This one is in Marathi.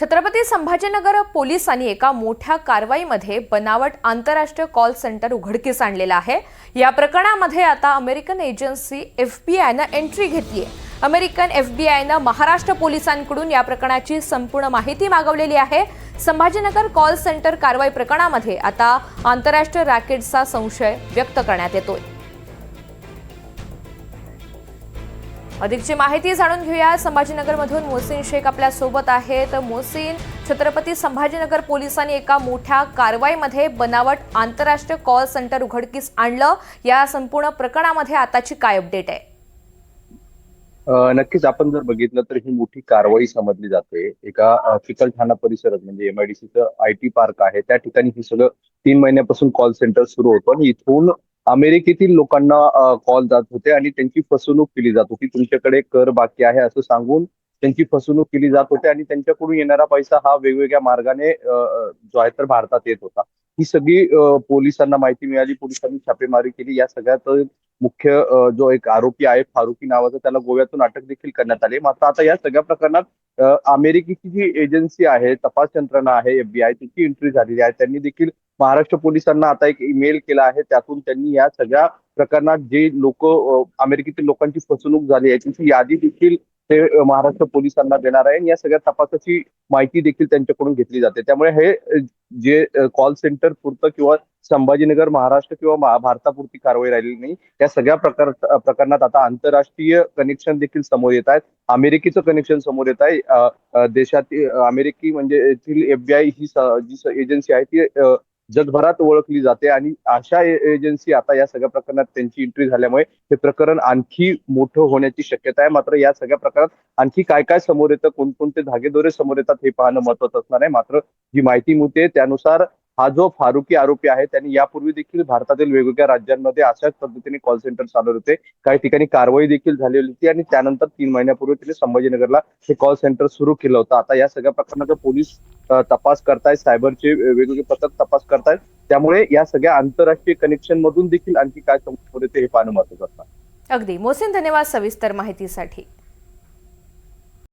छत्रपती संभाजीनगर पोलिसांनी एका मोठ्या कारवाईमध्ये बनावट आंतरराष्ट्रीय कॉल सेंटर उघडकीस आणलेलं आहे. या प्रकरणामध्ये आता अमेरिकन एजन्सी एफ बी आयनं एंट्री घेतली आहे अमेरिकन एफ बी आयनं महाराष्ट्र पोलिसांकडून या प्रकरणाची संपूर्ण माहिती मागवलेली आहे. संभाजीनगर कॉल सेंटर कारवाई प्रकरणामध्ये आता आंतरराष्ट्रीय रॅकेटचा संशय व्यक्त करण्यात येतोय. अधिकची माहिती जाणून घेऊया. संभाजीनगरमधून मोहसिन शेख आपल्यासोबत आहेत. मोहसिन छत्रपती संभाजीनगर पोलिसांनी एका मोठ्या कारवाईमध्ये बनावट आंतरराष्ट्रीय कॉल सेंटर उघडकीस आणलं. या संपूर्ण प्रकरणामध्ये आताची काय अपडेट आहे? नक्कीच आपण जर बघितलं तर ही मोठी कारवाई समजली जाते. एका चिकलठाणा परिसरात म्हणजे एमआयडीसीचं आय टी पार्क आहे. त्या ठिकाणी हे सगळं तीन महिन्यापासून कॉल सेंटर सुरू होतं. आणि इथून अमेरिकेतील लोकांना कॉल जात होते आणि त्यांची फसवणूक केली जात होती. तुमच्याकडे कर बाकी आहे असं सांगून त्यांची फसवणूक केली जात होती आणि त्यांच्याकडून येणारा पैसा हा वेगवेगळ्या मार्गाने जो आहे तर भारतात येत होता. ही सगळी पोलिसांना माहिती मिळाली. पोलिसांनी छापेमारी केली. या सगळ्यात मुख्य जो एक आरोपी आहे फारुकी नावाचा त्याला गोव्यातून अटक देखील करण्यात आली मात्र आता या सगळ्या प्रकरणात अमेरिकेची जी एजन्सी आहे तपास यंत्रणा आहे एफबीआय त्याची एंट्री झालेली आहे. त्यांनी देखील महाराष्ट्र पोलिसांना आता एक ईमेल केला आहे. त्यातून त्यांनी या सगळ्या प्रकरणात जे लोक अमेरिकेतील लोकांची फसवणूक झाली आहे त्यांची यादी देखील ते महाराष्ट्र पोलिसांना देणार आहे आणि या सगळ्या तपासाची माहिती देखील त्यांच्याकडून घेतली जाते. त्यामुळे हे जे कॉल सेंटर पुरतं किंवा संभाजीनगर महाराष्ट्र किंवा भारतापुरती कारवाई राहिली नाही या सगळ्या प्रकार प्रकरणात आता आंतरराष्ट्रीय कनेक्शन देखील समोर येत आहेत. अमेरिकेचं कनेक्शन समोर येत आहे. देशातील अमेरिकी म्हणजे येथील एफबीआय ही जी एजन्सी आहे ती जगभरात ओळखली जाते आणि अशा एजन्सी आता या सगळ्या प्रकरणात त्यांची एंट्री झाल्यामुळे हे प्रकरण आणखी मोठं होण्याची शक्यता आहे. मात्र या सगळ्या प्रकरणात आणखी काय काय समोर येतं कोणकोणते धागेदोरे समोर येतात हे पाहणं महत्वाचं असणार आहे. मात्र जी माहिती मिळते त्यानुसार हा जो फारुकी आरोपी आहे त्यांनी यापूर्वी देखील भारतातील वेगवेगळ्या राज्यांमध्ये अशाच पद्धतीने कॉल सेंटर चालवले होते. काही ठिकाणी कारवाई देखील झालेली होती आणि त्यानंतर तीन महिन्यापूर्वी तिने संभाजीनगरला हे कॉल सेंटर सुरू केलं होतं. आता या सगळ्या प्रकरणाचा पोलीस तपास करतायत सायबरचे वेगवेगळे पथक तपास करतायत. त्यामुळे या सगळ्या आंतरराष्ट्रीय कनेक्शन मधून देखील आणखी काय समोर येते हे पाहणं महत्वाचं असणार. अगदी. मोसिन धन्यवाद सविस्तर माहितीसाठी.